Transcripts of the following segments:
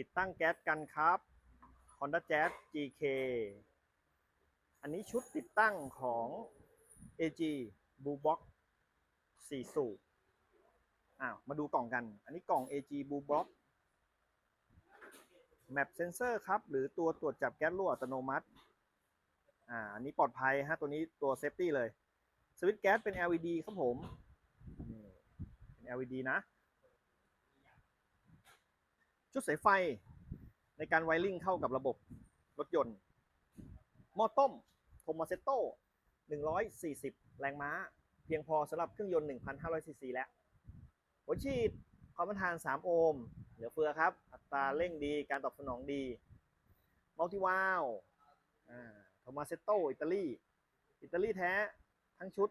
ติดตั้งแก๊สกันครับ Honda Jazz GK อันนี้ชุดติดตั้งของ AG Blue Box 4 สูบอ้าวมาดูกล่องกัน อันนี้กล่อง AG Blue Box Map Sensor ครับ หรือตัวตรวจจับแก๊สรั่วอัตโนมัติ อ่า อันนี้ปลอดภัยฮะ ตัวนี้ตัวเซฟตี้เลย สวิตช์แก๊สเป็น LED ครับผมเป็น LED นะ ชุดสายไฟในการไวริงเข้ากับระบบรถยนต์ หม้อต้มโทมาเซโต้140 แรงม้า เพียงพอสำหรับเครื่องยนต์ 1,500ซีซีแล้วหัวฉีดความต้านทาน 3 โอห์ม เหลือเฟือครับ อัตราเร่งดี การตอบสนองดี มัลติวาลโทมาเซโต้อิตาลี อิตาลีแท้ทั้งชุด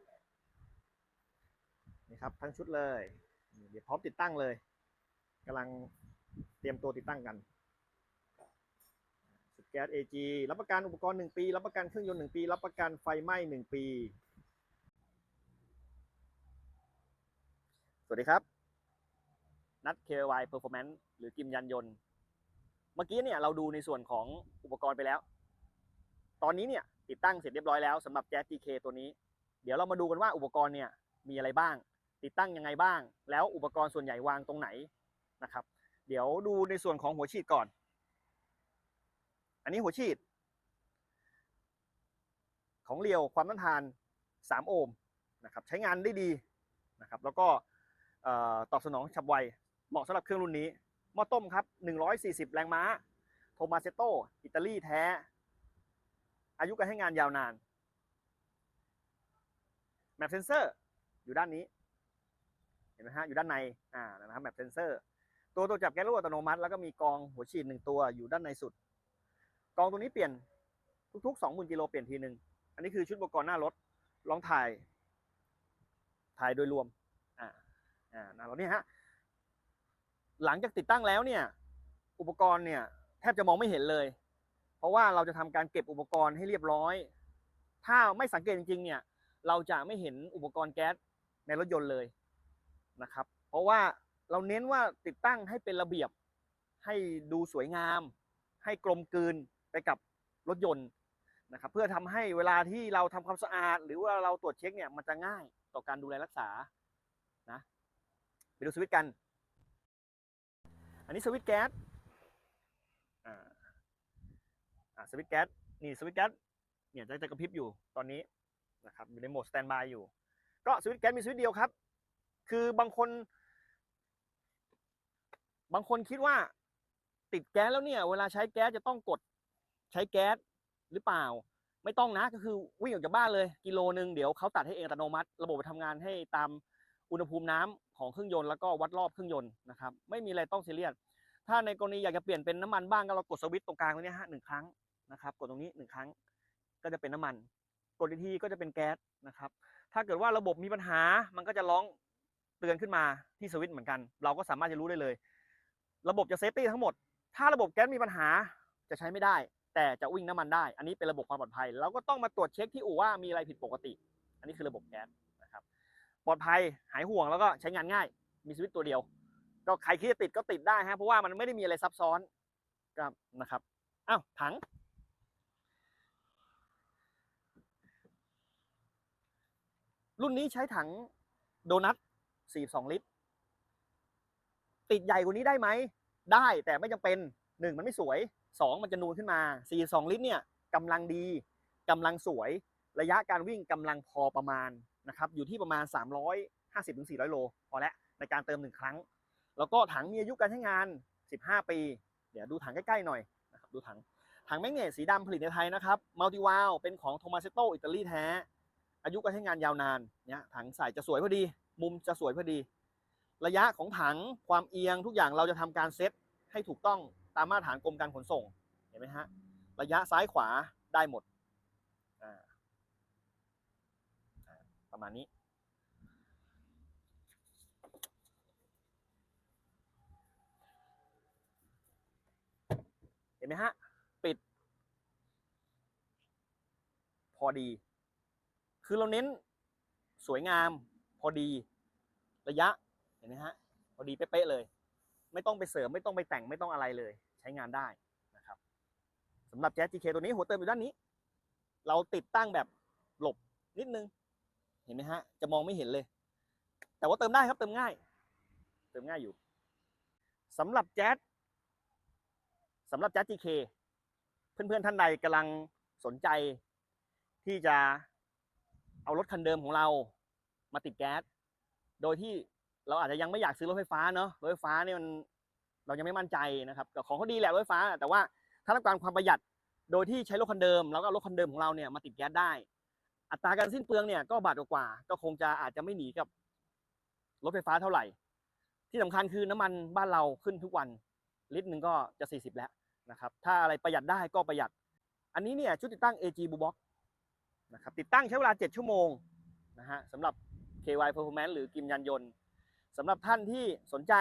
นี่ครับ ทั้งชุดเลย เดี๋ยวพร้อมติดตั้งเลยกำลัง เตรียมตัวติดตั้งกันสุดแก๊ส AG รับประกันอุปกรณ์ 1 ปี รับประกันเครื่องยนต์ 1 ปี รับประกันไฟไหม้ 1 ปี สวัสดีครับ นัด KY Performance หรือกิมยันยนต์ เมื่อกี้เนี่ยเราดูในส่วนของอุปกรณ์ไปแล้ว ตอนนี้เนี่ยติดตั้งเสร็จเรียบร้อยแล้วสำหรับ Jazz GK ตัวนี้ เดี๋ยวเรามาดูกันว่าอุปกรณ์เนี่ยมีอะไรบ้าง ติดตั้งยังไงบ้าง แล้วอุปกรณ์ส่วนใหญ่วางตรงไหนนะครับ เดี๋ยวดูในส่วนของหัวฉีดก่อน อันนี้หัวฉีด ของเรียวความต้านทาน 3 โอห์มนะครับใช้งานได้ดีนะครับแล้วก็ตอบสนองฉับไว เหมาะสำหรับเครื่องรุ่นนี้หม้อต้มครับ 140 แรงม้า โทมาเซโต อิตาลีแท้ อายุการใช้งานยาวนาน แมปเซนเซอร์อยู่ด้านนี้ เห็นไหมฮะ อยู่ด้านใน อ่า นะครับ แมปเซนเซอร์ ตัวตัวจับแก๊สรั่วอัตโนมัติแล้วก็มีกองหัวฉีดหนึ่งตัวอยู่ด้านในสุด กองตัวนี้เปลี่ยนทุกๆ 20,000กิโลเปลี่ยนทีหนึ่งอันนี้คือชุดอุปกรณ์หน้ารถลองถ่าย ถ่ายโดยรวมอ่าอ่าหน้ารถเนี่ยฮะหลังจากติดตั้งแล้วเนี่ย อุปกรณ์เนี่ยแทบจะมองไม่เห็นเลย เพราะว่าเราจะทำการเก็บอุปกรณ์ให้เรียบร้อย ถ้าไม่สังเกตจริงๆเนี่ย เราจะไม่เห็นอุปกรณ์แก๊สในรถยนต์เลยนะครับ เพราะว่า เราเน้นว่าติดตั้งให้เป็นระเบียบ ให้ดูสวยงาม ให้กลมกลืนไปกับรถยนต์นะครับเพื่อทำให้เวลาที่เราทำความสะอาด หรือว่าเราตรวจเช็คเนี่ยมันจะง่ายต่อการดูแลรักษานะไปดูสวิตช์กัน อันนี้สวิตช์แก๊สอ่าอ่าสวิตช์แก๊สนี่สวิตช์แก๊สเนี่ยจะจะกระพริบอยู่ตอนนี้นะครับอยู่ในโหมดสแตนบายอยู่ ก็สวิตช์แก๊สมีสวิตช์เดียวครับ คือบางคน บางคนคิดว่า ติดแก๊สแล้วเนี่ย เวลาใช้แก๊สจะต้องกดใช้แก๊สหรือเปล่า ไม่ต้องนะก็คือวิ่งออกจากบ้านเลย กิโลนึงเดี๋ยวเขาตัดให้เองอัตโนมัติ ระบบไปทำงานให้ตามอุณหภูมิน้ำของเครื่องยนต์แล้วก็วัดรอบเครื่องยนต์นะครับ ไม่มีอะไรต้องเซีเรียสถ้าในกรณีอยากจะเปลี่ยนเป็นน้ำมันบ้างก็เรากดสวิตช์ตรงกลางตรงนี้ฮะหนึ่งครั้งนะครับ กดตรงนี้หนึ่งครั้งก็จะเป็นน้ำมัน กดอีกทีก็จะเป็นแก๊สนะครับ ถ้าเกิดว่าระบบมีปัญหามันก็จะร้องเตือนขึ้นมาที่สวิตช์เหมือนกัน เราก็สามารถจะรู้ได้เลย ระบบจะเซฟตี้ทั้งหมด ถ้าระบบแก๊สมีปัญหาจะใช้ไม่ได้ แต่จะวิ่งน้ำมันได้ อันนี้เป็นระบบความปลอดภัย เราก็ต้องมาตรวจเช็คที่อู่ว่ามีอะไรผิดปกติ อันนี้คือระบบแก๊สนะครับ ปลอดภัยหายห่วงแล้วก็ใช้งานง่าย มีสวิตช์ตัวเดียว ก็ใครคิดจะติดก็ติดได้ฮะเพราะว่ามันไม่ได้มีอะไรซับซ้อนก็นะครับอ้าวถังรุ่นนี้ใช้ถังโดนัท 42 ลิตร ติดใหญ่กว่านี้ได้ไหม ได้แต่ไม่จำเป็นหนึ่งมันไม่สวยสองมันจะนูนขึ้นมา42ลิตรเนี่ยกำลังดีกำลังสวยระยะการวิ่งกำลังพอประมาณนะครับอยู่ที่ประมาณ 350-400 โลพอแล้วในการเติมหนึ่งครั้ง แล้วก็ถังมีอายุการใช้งาน 15 ปี เดี๋ยวดูถังใกล้ๆหน่อยนะครับดูถังถังแมกเนตสีดำผลิตในไทยนะครับมัลติวาลเป็นของโทมาเซโตอิตาลีแท้ อายุการใช้งานยาวนานเนี่ยถังใส่จะสวยพอดี มุมจะสวยพอดี ระยะของถังความเอียงทุกอย่างเราจะทำการเซตให้ถูกต้องตามมาตรฐานกรมการขนส่งเห็นไหมฮะระยะซ้ายขวาได้หมดประมาณนี้ เห็นไหมฮะ ปิด พอดี คือเราเน้นสวยงามพอดี ระยะ เห็นไหมฮะพอดีเป๊ะเลย ไม่ต้องไปเสริมไม่ต้องไปแต่งไม่ต้องอะไรเลย ใช้งานได้นะครับสำหรับแจ๊ส GK ตัวนี้หัวเติมอยู่ด้านนี้ เราติดตั้งแบบหลบนิดนึง เห็นไหมฮะ จะมองไม่เห็นเลย แต่ว่าเติมได้ครับเติมง่าย เติมง่ายอยู่สำหรับแจ๊สสำหรับแจ๊ส GK เพื่อนๆท่านใดกำลังสนใจ ที่จะเอารถคันเดิมของเรามาติดแก๊ส โดยที่ เราอาจจะยังไม่อยากซื้อรถไฟฟ้าเนาะรถไฟฟ้าเนี่ยมันเรายังไม่มั่นใจนะครับแต่ของเขาดีแหละรถไฟฟ้า แต่ว่าถ้าต้องการความประหยัดโดยที่ใช้รถคันเดิมแล้วก็รถคันเดิมของเราเนี่ยมาติดแก๊สได้ อัตราการสิ้นเปลืองเนี่ยก็บาทกว่าก็คงจะอาจจะไม่หนีกับรถไฟฟ้าเท่าไหร่ ที่สำคัญคือน้ำมันบ้านเราขึ้นทุกวัน ลิตรหนึ่งก็จะ 40 แล้วนะครับถ้าอะไรประหยัดได้ก็ประหยัด อันนี้เนี่ยชุดติดตั้ง AG b u Box นะครับติดตั้งใช้เวลา 7 ชั่วโมงนะฮะสำหรับ KY Performance หรือกิมยันยนต์ สำหรับท่านที่สนใจ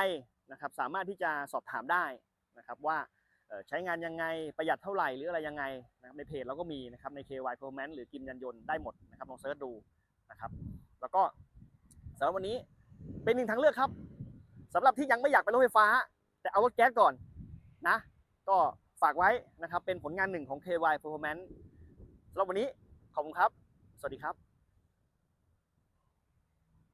นะครับสามารถที่จะสอบถามได้นะครับว่าใช้งานยังไงประหยัดเท่าไหร่หรืออะไรยังไงนะครับในเพจเราก็มีนะครับใน KY Performance หรือกิมยันยนต์ได้หมดนะครับลองเซิร์ชดูนะครับแล้วก็สำหรับวันนี้เป็นหนึ่งทางเลือกครับสำหรับที่ยังไม่อยากเป็นรถไฟฟ้า แต่เอารถแก๊สก่อนนะก็ฝากไว้นะครับเป็นผลงานหนึ่งของ KY Performance สำหรับวันนี้ขอบคุณครับ สวัสดีครับ